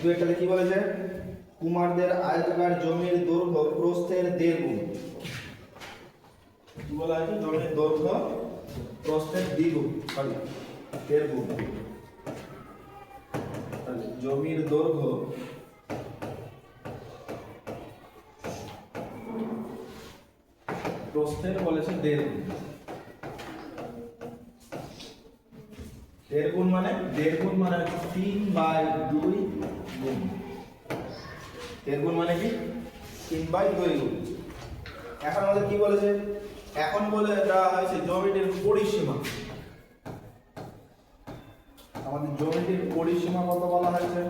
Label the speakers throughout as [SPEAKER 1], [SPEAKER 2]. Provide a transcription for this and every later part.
[SPEAKER 1] দু একটাতে কি বলেছে কুমারদের আয়তাকার জমির দৈর্ঘ্য প্রস্থের দেড় গুণ কি বলা আছে জমির দৈর্ঘ্য প্রস্থের দ্বিগুণ সরি দেড় গুণ জমির দৈর্ঘ্য প্রস্থের বলেছে দেড় গুণ দেড় গুণ মানে দেড় গুণ মানে তিন বাই দুই গুণ। দেড় গুণ মানে কি? তিন বাই দুই গুণ। এখন আমাদের কি বলেছে? এখন বলে দেওয়া হয়েছে জমিটির পরিসীমা। আমাদের জমিটির পরিসীমা কত বলা হয়েছে?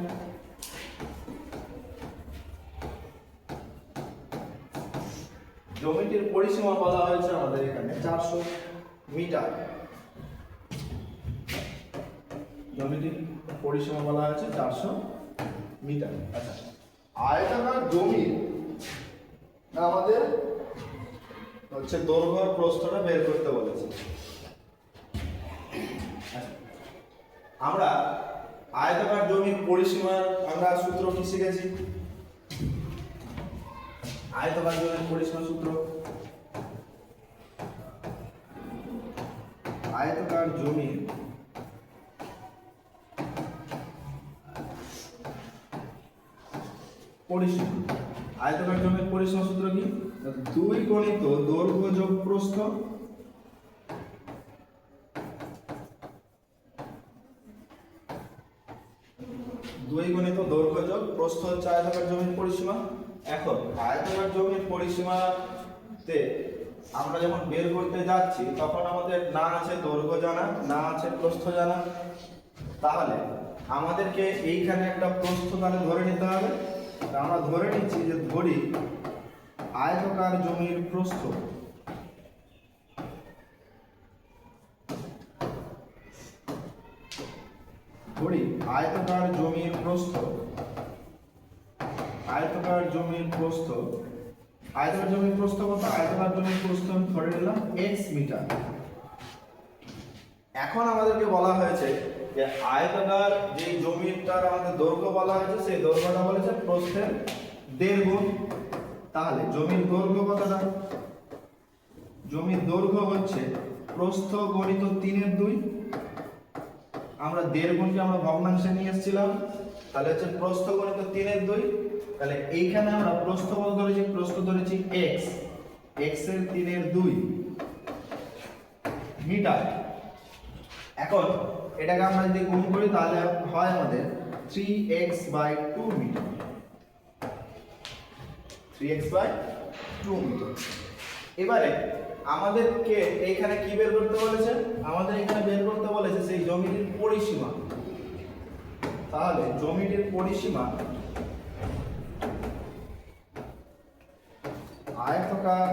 [SPEAKER 1] জমিটির পরিসীমা বলা হয়েছে আমাদের এখানে চারশো মিটার। জমিটির পরিসীমা বলা হয়েছে চারশো মিটার। আচ্ছা। আয়তাকার জমি আমাদের? হচ্ছে দৈর্ঘ্য আর প্রস্থটা বের করতে বলেছে। আচ্ছা, আমরা আয়তাকার জমির পরিসীমার আমরা সূত্র কি শিখেছি? আয়তাকার জমির পরিসীমা সূত্র। আয়তাকার জমির পরিসীমা। আয়তাকার জমির পরিসীমা সূত্র কি? দুই গণিত দৈর্ঘ্য যোগ প্রস্থ। দুই গণিত দৈর্ঘ্য যোগ প্রস্থ হচ্ছে আয়তাকার জমির পরিসীমা। এখন, আয়তাকার জমির পরিসীমাতে আমরা যখন বের করতে যাচ্ছি, তখন আমাদের না আছে দৈর্ঘ্য জানা, না আছে প্রস্থ জানা। তাহলে আমাদেরকে এইখানে একটা প্রস্থ তাহলে ধরে নিতে হবে। আমরা ধরে নিচ্ছি যে ধরি আয়তকার জমির প্রস্থ। ধরি আয়তকার জমির প্রস্থ। আয়তকার জমির প্রস্থ। আয়তকার জমির প্রস্থ কত? আয়তকার জমির প্রস্থ আমি ধরে নিলাম এক্স মিটার। এখন আমাদেরকে বলা হয়েছে যে আয়তাকার যে জমিটার আমাদের দৈর্ঘ্য বলা হয়েছে, সেই দৈর্ঘ্যটা বলেছে প্রস্থের দেড় গুণ। তাহলে জমির দৈর্ঘ্য কতটা? জমির দৈর্ঘ্য হচ্ছে প্রস্থ গণিত তিনের দুই। আমরা দেড় গুণকে আমরা ভগ্নাংশে নিয়ে এসেছিলাম। তাহলে হচ্ছে প্রস্থ গণিত তিনের দুই। তাহলে এইখানে আমরা প্রস্থ কত ধরেছি? প্রস্থ ধরেছি এক্স এক্সের তিনের দুই। মিটার। এখন এটাকে আমরা যদি গুণ করি, তাহলে হয় আমাদের three x by two meter three x by two meter এবারে আমাদেরকে এইখানে কি বের করতে বলেছে? আমাদের এখানে বের করতে বলেছে সেই জমিটির পরিসীমা। তাহলে জমিটির পরিসীমা আয়তকার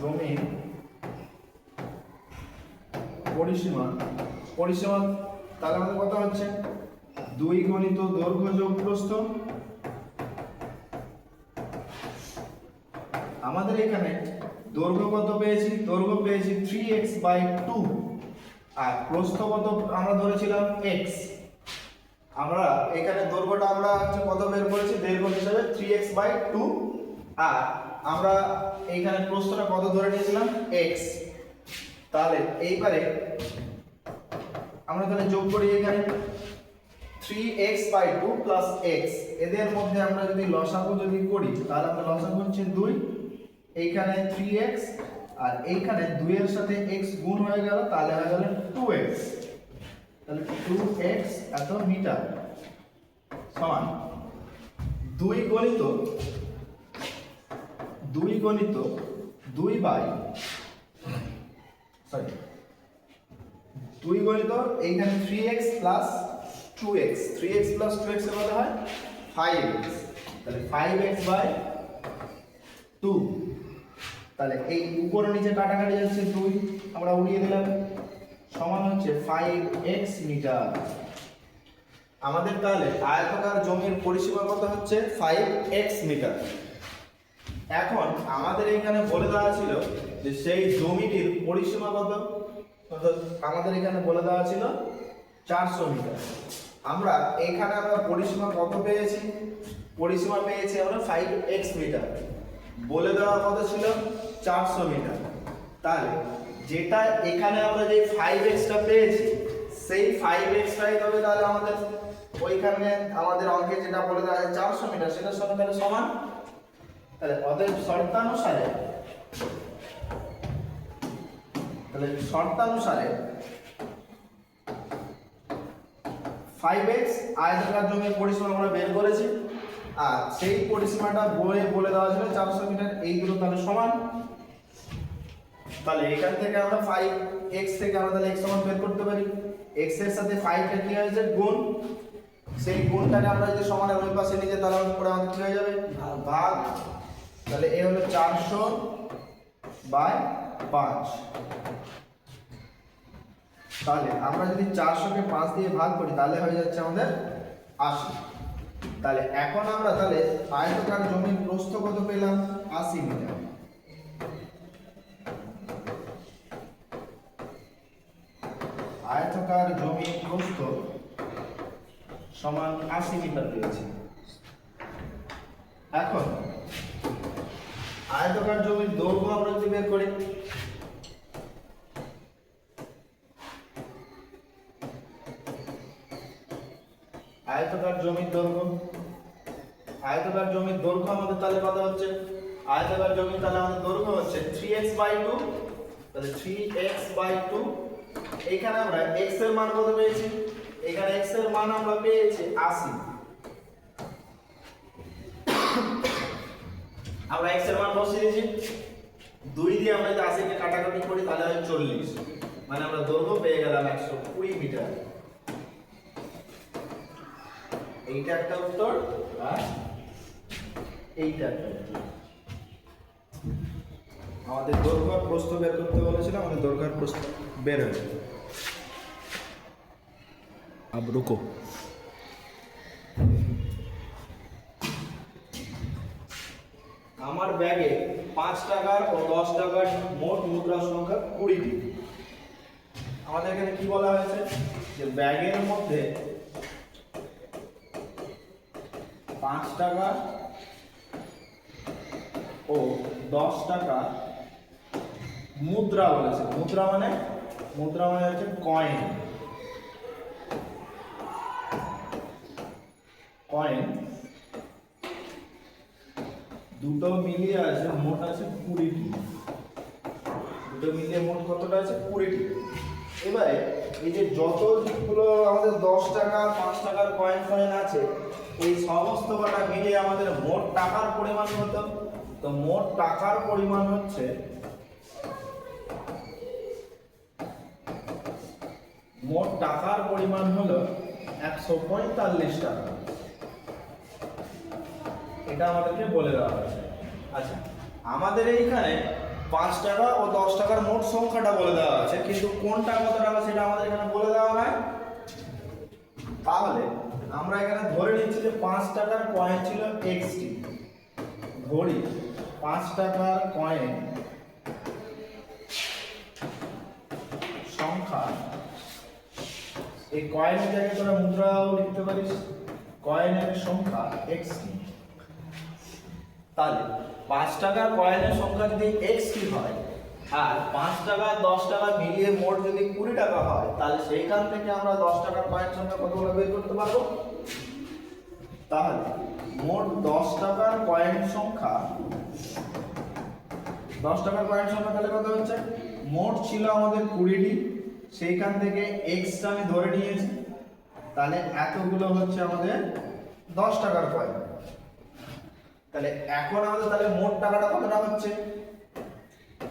[SPEAKER 1] জমির পরিসীমা। পরিসীমা তাহলে আমাদের কত হচ্ছে? দুই গণিত দৈর্ঘ্য যোগ প্রস্থ। আমাদের এখানে দৈর্ঘ্য কত পেয়েছি? দৈর্ঘ্য পেয়েছি থ্রি এক্স বাই টু আর প্রস্থ কত আমরা ধরেছিলাম এক্স আমরা এখানে দৈর্ঘ্যটা আমরা হচ্ছে কত বের করেছি? দৈর্ঘ্য হিসাবে থ্রি এক্স বাই টু আর আমরা এইখানে প্রস্থটা কত ধরে নিয়েছিলাম? এক্স তাহলে এইবারে আমরা তাহলে যোগ করি এখানে three x by two plus x এদের মধ্যে আমরা যদি লসাগু যদি করি, তাহলে আমরা লসাগু হচ্ছে দুই। এইখানে থ্রি এক্স আর এইখানে দুইয়ের সাথে এক্স গুণ হয়ে গেল, তাহলে হয়ে গেল টু এক্স তাহলে টু এক্স এত মিটার। সমান। দুই গণিত দুই গণিত, দুই বাই সরি দুই গণিত এইখানে three x plus two x three x plus two x মধ্যে হয়? ফাইভ এক্স তাহলে ফাইভ এক্স বাই টু তাহলে এই উপরে নিচে কাটাকাটি যাচ্ছে দুই। আমরা উড়িয়ে দিলাম। সমান হচ্ছে ফাইভ এক্স মিটার আমাদের তাহলে আয়তাকার জমির পরিসীমা কত হচ্ছে? ফাইভ এক্স মিটার এখন আমাদের এখানে বলে দেওয়া ছিল যে সেই জমিটির পরিসীমা কত? আমাদের এখানে বলে দেওয়া ছিল চারশো মিটার। আমরা এখানে আমরা পরিসীমা কত পেয়েছি? পরিসীমা পেয়েছি আমরা ফাইভ এক্স মিটার বলে দেওয়া কত ছিল? চারশো মিটার। তাহলে যেটা এখানে আমরা যে ফাইভ এক্সটা পেয়েছি, সেই ফাইভ এক্সটাই তবে তাহলে আমাদের ওইখানে আমাদের অঙ্কে যেটা বলে দেওয়া চারশো মিটার সেটার সঙ্গে সমান তাহলে অতএব শর্তানুসারে, তাহলে শর্তানুসারে ফাইভ এক্স আয়তাকার জমির পরিসীমা আমরা বের করেছি, আর সেই পরিসীমাটা বলে বলে দেওয়া ছিল চারশো মিটার এইগুলো তাহলে সমান। তাহলে এখান থেকে আমরা ফাইভ এক্স থেকে আমরা তাহলে এক্স সমান বের করতে পারি। এক্সের সাথে ফাইভটা কি হয়েছে? গুণ। সেই গুণটাকে আমরা যদি সমানের ওই পাশে নিয়ে তাহলে পরে আমাদের কি হয়ে যাবে? ভাগ। তাহলে এ হলো চারশো বাই পাঁচ। তাহলে আমরা যদি চারশোকে পাঁচ দিয়ে ভাগ করি, তাহলে হয়ে যাচ্ছে আমাদের আশি। তাহলে এখন আমরা তাহলে আয়তকার জমির প্রস্থ কত পেলাম? আশি মিটার। আয়তকার জমির প্রস্থ সমান আশি মিটার পেয়েছি। এখন আয়তকার জমির দৈর্ঘ্য আমরা যদি বের করি, আয়তকার জমির দৈর্ঘ্য, আয়তকার জমির দৈর্ঘ্য আমাদের তাহলে কত হচ্ছে? আয়তকার জমির তাহলে আমাদের দৈর্ঘ্য হচ্ছে থ্রি এক্স বাই টু তাহলে থ্রি এক্স বাই টু এইখানে আমরা এক্সের মান কত পেয়েছি? এখানে এক্সের মান আমরা পেয়েছি আশি। আমরা এক্স এর মান বসিয়ে দিয়েছি দুই দিয়ে আমরা যদি আশিকে কাটাকাটি করি তাহলে হয় চল্লিশ মানে আমরা দৈর্ঘ্য পেয়ে গেলাম একশো কুড়ি মিটার এইটা একটা উত্তর আর এইটা একটা উত্তর আমাদের দৈর্ঘ্য আর প্রস্থ বের করতে বলেছিল আমাদের দৈর্ঘ্য আর প্রস্থ বের হয়ে গেল अब रुको টাকার ও দশ টাকার মোট মুদ্রার সংখ্যা কুড়িটি। আমাদের এখানে কি বলা হয়েছে? যে ব্যাগের মধ্যে পাঁচ টাকা ও দশ টাকা মুদ্রা বলেছে মুদ্রা মানে মুদ্রা মানে হচ্ছে কয়েন কয়েন দুটো মিলিয়ে আছে, মোট আছে কুড়িটি। দুটো মিলিয়ে মোট কতটা আছে? কুড়িটি। এবারে এই যে যত যতগুলো আমাদের দশ টাকা, পাঁচ টাকার কয়েন ফয়েন আছে, এই সমস্ত কটা মিলিয়ে আমাদের মোট টাকার পরিমাণ হতো তো মোট টাকার পরিমাণ হচ্ছে মোট টাকার পরিমাণ হলো একশো পঁয়তাল্লিশ টাকা। এটা আমাদেরকে বলে দেওয়া হয়েছে। আচ্ছা আমাদের এইখানে পাঁচ টাকা ও দশ টাকার মোট সংখ্যাটা বলে দেওয়া আছে, কিন্তু কোনটা কত টাকা সেটা আমাদের এখানে বলে দেওয়া নাই তাহলে আমরা এখানে ধরে নিচ্ছি যে পাঁচ টাকার কয়েন ছিল এক্সটি ধরি, পাঁচ টাকার কয়েন সংখ্যা, এই কয়েনের জায়গায় তোরা মুদ্রাও লিখতে পারিস কয়েনের সংখ্যা এক্সটি তাহলে পাঁচ টাকার কয়েনের সংখ্যা যদি এক্সটি হয়, আর পাঁচ টাকা, দশ টাকা মিলিয়ে মোট যদি কুড়ি টাকা হয়, তাহলে সেইখান থেকে আমরা দশ টাকার কয়েন সংখ্যা কতগুলো বের করতে পারব? তাহলে মোট দশ টাকার কয়েন সংখ্যা, দশ টাকার কয়েন সংখ্যা তাহলে কত হচ্ছে? মোট ছিল আমাদের কুড়িটি, সেইখান থেকে এক্সটা আমি ধরে নিয়েছি, তাহলে এতগুলো হচ্ছে আমাদের দশ টাকার কয়েন। তাহলে এখন আমাদের তাহলে মোট টাকাটা কতটা হচ্ছে?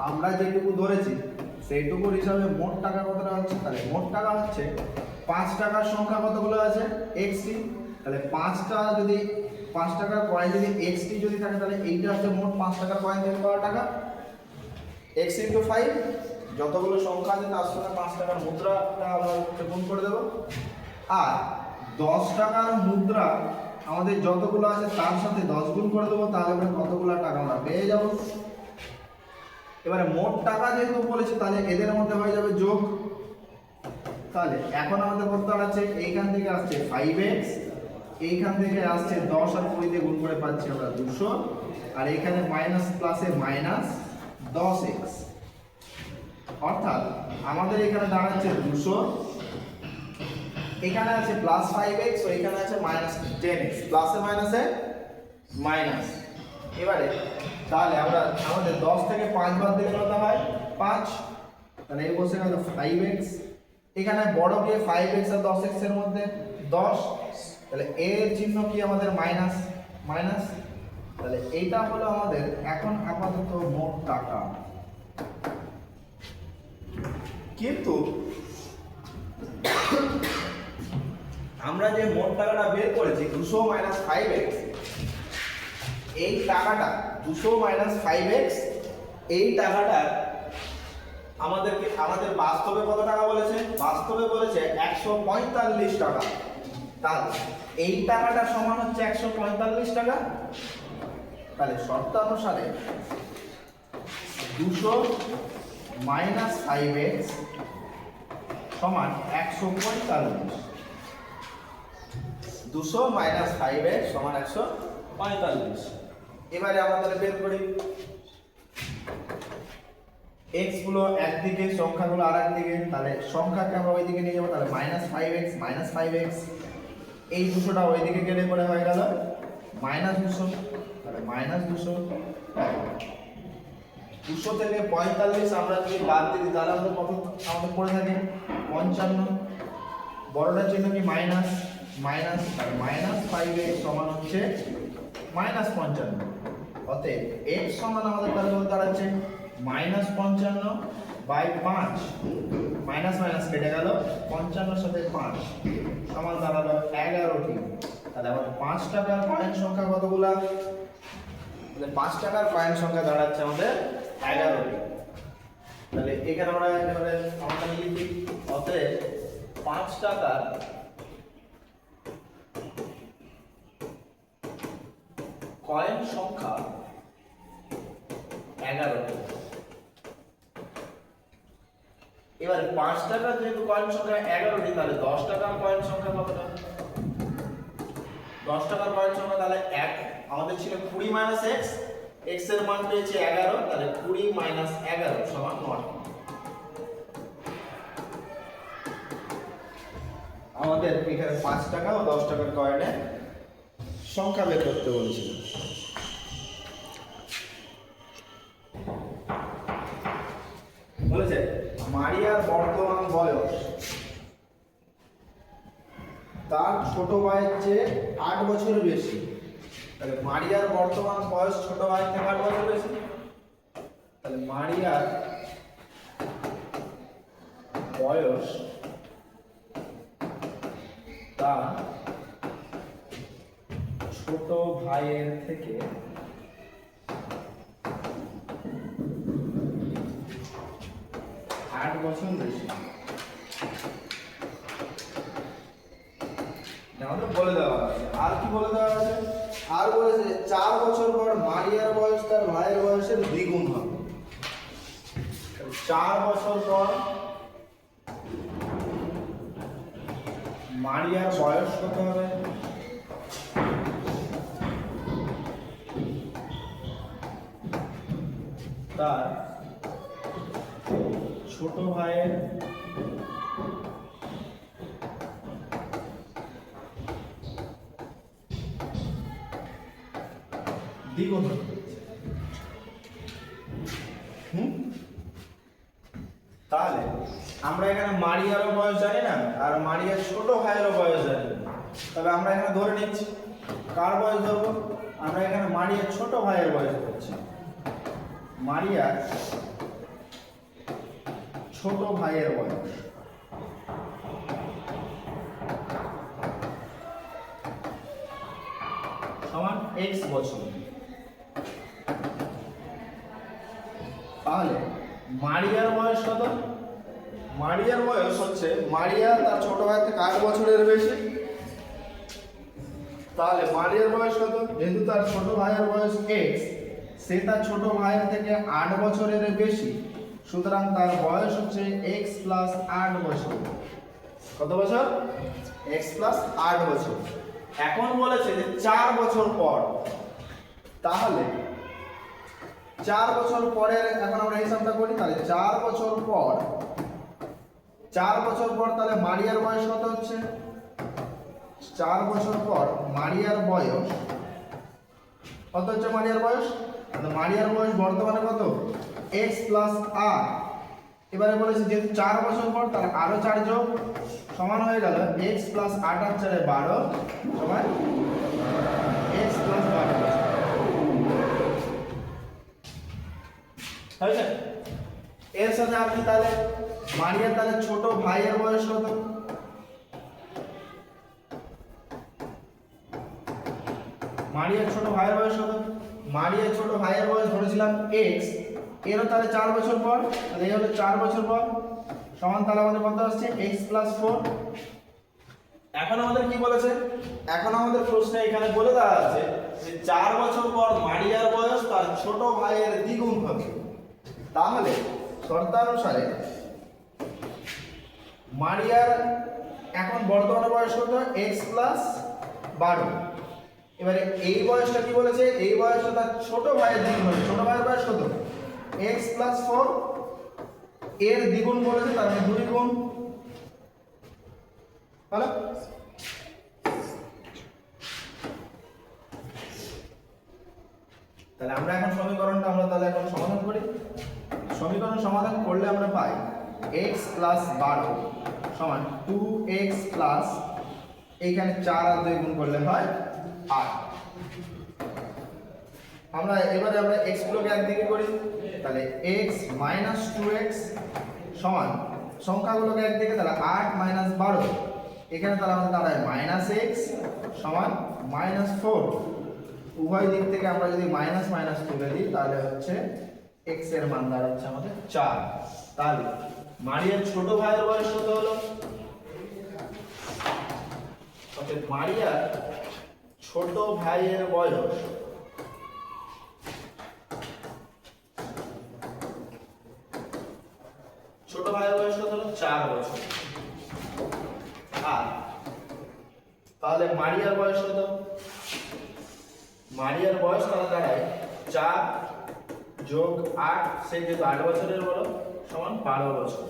[SPEAKER 1] আমরা যেটুকু ধরেছি সেইটুকুর হিসাবে মোট টাকা কতটা হচ্ছে? তাহলে মোট টাকা হচ্ছে, পাঁচ টাকার সংখ্যা কতগুলো আছে? এক্সটি তাহলে পাঁচটা যদি, পাঁচ টাকার কয়েন যদি এক্সটি যদি থাকে, তাহলে এইটা হচ্ছে মোট পাঁচ টাকার কয়েন থেকে পাওয়া টাকা। এক্স ইন্টু ফাইভ যতগুলো সংখ্যা আছে তার সঙ্গে পাঁচ টাকার মুদ্রাটা আমরা গুণ করে দেবো। আর দশ টাকার মুদ্রা আমাদের যতগুলো আছে তার সাথে দশ গুণ করে দেবো, তাহলে আমরা কতগুলো টাকা আমরা পেয়ে যাব? এবারে মোট টাকা যেহেতু বলেছে, তাহলে এদের মধ্যে হয়ে যাবে যোগ। তাহলে এখন আমাদের করতে আছে এইখান থেকে আসছে ফাইভ এক্স এইখান থেকে আসছে দশ আর কুড়ি দিয়ে গুণ করে পাচ্ছি আমরা দুশো, আর এখানে মাইনাস প্লাসে মাইনাস দশ এক্স অর্থাৎ আমাদের এখানে দাঁড়াচ্ছে দুশো এখানে আছে প্লাস ফাইভ এক্স ও এখানে আছে মাইনাস টেন এক্স প্লাসে মাইনাসে মাইনাস এবারে, তাহলে আমরা আমাদের দশ থেকে পাঁচ বাদ দিলে কত হয়। পাঁচ, তাহলে এই বসে গেল ফাইভ এক্স এখানে বড় গিয়ে ফাইভ এক্স আর দশ এক্সের মধ্যে দশ, তাহলে এর চিহ্ন কি আমাদের মাইনাস মাইনাস তাহলে এইটা হলো আমাদের এখন আপাতত মোট টাকা। কিন্তু আমরা যে মোট টাকাটা বের করেছি দুশো মাইনাস ফাইভ এক্স এই টাকাটা দুশো মাইনাস ফাইভ এক্স এই টাকাটা আমাদেরকে, আমাদের বাস্তবে কত টাকা বলেছে? বাস্তবে বলেছে একশো পঁয়তাল্লিশ টাকা। তাহলে এই টাকাটা সমান হচ্ছে একশো পঁয়তাল্লিশ টাকা। তাহলে শর্তানুসারে দুশো মাইনাস ফাইভ এক্স সমান একশো পঁয়তাল্লিশ। দুশো মাইনাস ফাইভ এক্স সমান একশো পঁয়তাল্লিশ। এবারে আমাদের বের করি। এক্সগুলো একদিকে সংখ্যাগুলো আর একদিকে তাহলে সংখ্যাকে আমরা ওইদিকে নিয়ে যাব, তাহলে minus five x minus five x এই দুশোটা ওইদিকে গেলে পরে হয়ে গেল মাইনাস দুশো। তাহলে মাইনাস দুশো। দুশো থেকে পঁয়তাল্লিশ আমরা যদি বাদ দিই, তাহলে আমাদের কত, আমাদের পড়ে থাকে? পঞ্চান্ন। বড়টার চিহ্ন কি minus minus minus five x সমান হচ্ছে মাইনাস পঞ্চান্ন। অতএব এক্স সমান আমাদের তাহলে কত দাঁড়াচ্ছে? মাইনাস পঞ্চান্ন বাই পাঁচ। মাইনাস মাইনাস কেটে গেল, পঞ্চান্নর সাথে পাঁচ। সমান দাঁড়াল এগারোটি। তাহলে আমাদের পাঁচ টাকার কয়েন সংখ্যা কতগুলা? তাহলে পাঁচ টাকার কয়েন সংখ্যা দাঁড়াচ্ছে আমাদের এগারোটি। তাহলে এখানে আমরা এবারে আমরা লিখি। অতএব পাঁচ টাকার কয়েন সংখ্যা এগারোটি এবার পাঁচ টাকা যেহেতু কয়েন সংখ্যা তাহলে দশ টাকার কয়েন সংখ্যা কতটা? দশ টাকার কয়েন সংখ্যা তাহলে এক। আমাদের ছিল কুড়ি মাইনাস এক্স এক্সের মান পেয়েছি এগারো, তাহলে কুড়ি মাইনাস এগারো সমান নয়। আমাদের এখানে পাঁচ টাকা ও দশ টাকার কয়েনে সংখ্যা বের করতে বলেছিল বলেছে মারিয়ার বর্তমান বয়স তার ছোট ভাইয়ের চেয়ে আট বছর বেশি। তাহলে মারিয়ার বর্তমান বয়স ছোট ভাইয়ের থেকে আট বছর বেশি? তাহলে মারিয়ার বয়স তার ছোট ভাইয়ের থেকে আট বছর বেশি। আমাদের বলে দেওয়া আছে। আর কি বলে দেওয়া আছে? আর বলেছে, চার বছর পর মারিয়ার বয়স তার ভাইয়ের বয়সের দ্বিগুণ হবে। চার বছর পর মারিয়ার বয়স কত হবে? তার ছোট ভাইয়ের হুম? তাহলে আমরা এখানে মারিয়ারও বয়স জানি না, আর মারিয়ার ছোট ভাইয়েরও বয়স জানি তবে আমরা এখানে ধরে নিচ্ছি, কার বয়স ধরবো? আমরা এখানে মারিয়ার ছোট ভাইয়ের বয়স ধরছি। মারিয়ার ছোট ভাইয়ের বয়স। সমান এক্স বছর। তাহলে মারিয়ার বয়স কত? মারিয়ার বয়স হচ্ছে, মারিয়া তার ছোট ভাই থেকে আট বছরের বেশি। তাহলে মারিয়ার বয়স কত? যেহেতু তার ছোট ভাইয়ের বয়স এক্স সে তার ছোট ভাইয়ের থেকে আট বছরের বেশি। সুতরাং তার বয়স হচ্ছে এক্স প্লাস আট বছর। কত বছর? এক্স প্লাস আট বছর। এখন বলেছে যে চার বছর পর। তাহলে চার বছর পরের, এখন আমরা হিসাবটা করি, তাহলে চার বছর পর। চার বছর পর তাহলে মারিয়ার বয়স কত হচ্ছে? চার বছর পর মারিয়ার বয়স। কত হচ্ছে মারিয়ার বয়স? মারিয়ার বয়স বর্তমানে কত? এক্স প্লাস এবারে বলেছি যেহেতু চার বছর পর তার আরও চার যোগ সমান হয়ে গেল। এক্স প্লাস আট আর চারে বারো সমান এক্স প্লাস বারো এর সাথে আপনি তাহলে মারিয়ার তাহলে ছোট ভাইয়ের বয়স কত? মারিয়ার ছোট ভাইয়ের বয়স কত? মারিয়ার ছোট ভাইয়ের বয়স ধরেছিলাম এক্স এরও তাহলে চার বছর পর, তাহলে এই হলো চার বছর পর। সমান তাহলে আমাদের কত আসছে? এক্স প্লাস ফোর এখন আমাদের কি বলেছে? এখন আমাদের প্রশ্নে এখানে বলে দেওয়া আছে যে চার বছর পর মারিয়ার বয়স তার ছোট ভাইয়ের দ্বিগুণ হবে। তাহলে শর্তানুসারে মারিয়ার এখন বর্তমানে বয়স কত? এক্স প্লাস বারো। এবারে এই বয়সটা কি বলেছে? এই বয়সটা তার ছোট ভাইয়ের দ্বিগুণ ছোট ভাইয়ের বয়স কত? এক্স প্লাস ফোর এর দ্বিগুণ বলেছে, তার মানে দুই গুণ হলো তাহলে আমরা এখন সমীকরণটা আমরা তাহলে এখন সমাধান করি। সমীকরণ সমাধান করলে আমরা পাই এক্স প্লাস বারো সমান টু এক্স প্লাস এইখানে চার আর দুই গুণ করলে হয় আট। আমরা এবারে আমরা এক্স গুলোকে একদিকে করি, তাহলে এক্স মাইনাস টু এক্স সমান সংখ্যাগুলোকে একদিকে, তাহলে আট মাইনাস বারো। এখানে তাহলে আমাদের দাঁড়ায় মাইনাস এক্স সমান মাইনাস ফোর উভয় দিক থেকে আমরা যদি মাইনাস মাইনাস তুলে দিই, তাহলে হচ্ছে এক্সের মান দাঁড়াচ্ছে আমাদের চার। তাহলে মারিয়ার ছোট ভাইয়ের বয়স কত হলো? মারিয়ার ছোট ভাইয়ের বয়স। ছোট ভাইয়ের বয়স কত? হলো চার বছর। আর তাহলে মারিয়ার বয়স কত? মারিয়ার বয়স তাহলে দাঁড়ায় চার যোগ আট, সে যেহেতু আট বছরের বলো সমান বারো বছর।